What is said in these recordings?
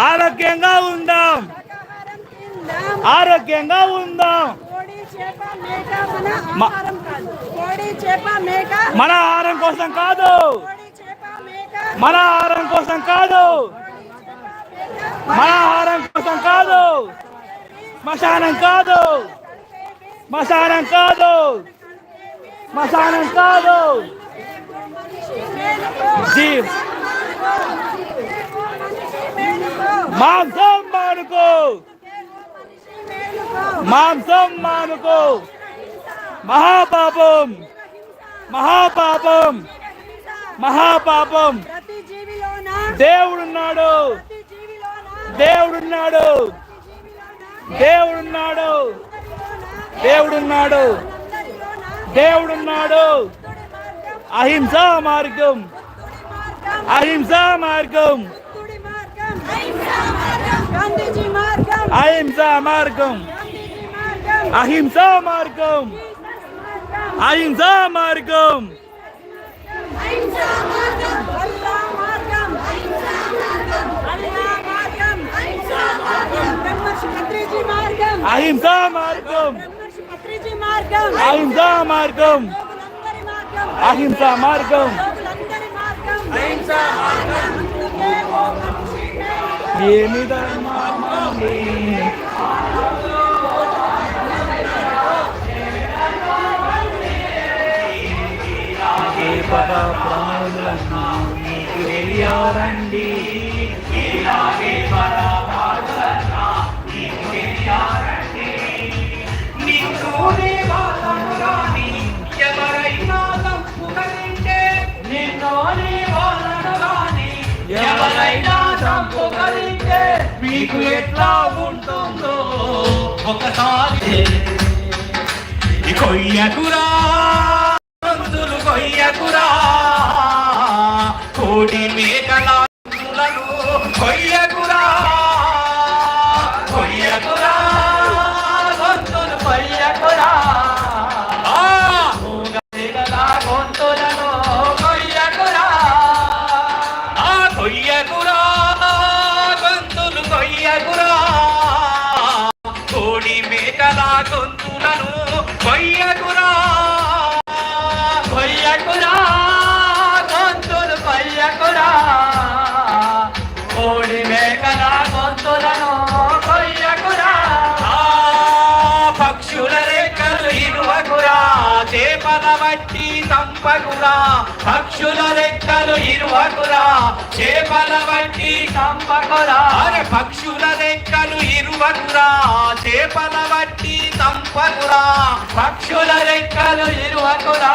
ఆరోగ్యంగా ఉందాం. ఆరోగ్యంగా ఉందాం. మన ఆహారం కోసం కాదు. మన ఆహారం కోసం కాదు. మన ఆహారం కోసం కాదు. శ్మశానం కాదు. శ్మశానం కాదు. శ్మశానం కాదు. జీవ్ మాంసం మానుకో. మాంసం మానుకో. మహాపాపం. మహాపాపం. మహాపాపం. దేవుడున్నాడు. దేవుడున్నాడు. దేవుడున్నాడు. దేవుడున్నాడు. దేవుడున్నాడు. అహింసా మార్గం. అహింసా మార్గం. అహింసా మార్గం గాంధీజీ మార్గం అహింసా మార్గం అహింసా మార్గం అల్లా మార్గం అల్లా మార్గం బ్రహ్మర్షి పత్రిజీ మార్గం అహింసా మార్గం బ్రహ్మర్షి పత్రిజీ మార్గం అహింసా మార్గం యోగులందరి మార్గం అహింసా మార్గం యోగులందరి మార్గం అహింసా మార్గం ఏమి ధర్మమని ఏ పద ప్రాణులన్నా తెలియాలండి చంపుకలింటే మీకు ఎట్లా ఉంటుందో ఒకసారి కొయ్యకురా పందులు కొయ్యకురా. కోడి మేకల కొయ్యకురా కొయ్యకురా గొంతులు కొయ్యకురా. మేకల గొంతులను కొయ్యకురా. ఆ చేపల వట్టి పక్షుల రెక్కలు ఇరువకురా. చేపల వట్టి అరే పక్షుల రెక్కలు ఇరువకురా. చేపల వట్టి పక్షుల రెక్కలు ఇరువకురా.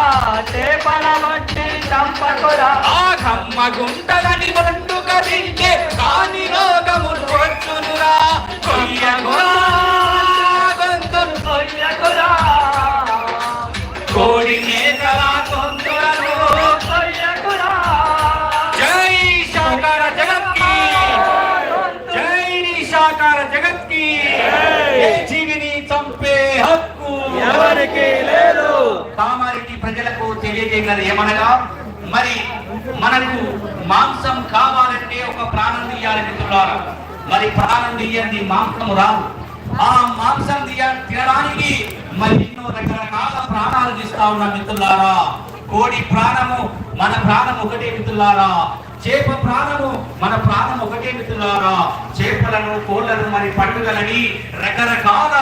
చేపల వట్టి ఆ కమ్మ గుంటలని వండుక తింటే కామారెడ్డి ప్రజలకు తెలియజేయగలరు ఏమనగా మరి మనకు మాంసం కావాలంటే ఒక ప్రాణం తీయాలి మిత్రులారా. మరి ప్రాణం తీయండి మాంసం రాదు. ఆ మాంసం తినడానికి మరి ఎన్నో రకరకాల ప్రాణాలు తీస్తా ఉన్న మిత్రులారా. కోడి ప్రాణము మన ప్రాణం ఒకటే మిత్రులారా. చేప ప్రాణము మన ప్రాణం ఒకటే మిత్రులారా. చేపలను కోళ్ళను మరి పండుగలని రకరకాల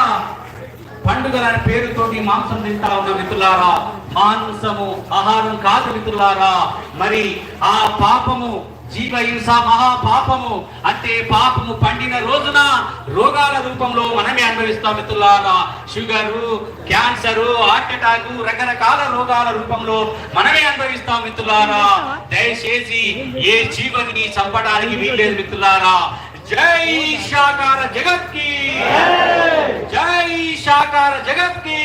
పండుగల పేరుతోటి మాంసం తింటా ఉన్న మిత్రులారా మాంసము ఆహారం కాదు మిత్రులారా. మరి ఆ పాపము జీవ హింస మహా పాపము అంటే పాపము పండిన రోజున రోగాల రూపంలో మనమే అనుభవిస్తాం మిత్రులారా. షుగరు క్యాన్సరు హార్ట్ అటాక్ రకరకాల రోగాల రూపంలో మనమే అనుభవిస్తాం మిత్రులారా. దయచేసి ఏ జీవని చంపడానికి వీల్లేదు మిత్రులారా. జై శాకార జగత్కి! కి జై శాకార జగత్కి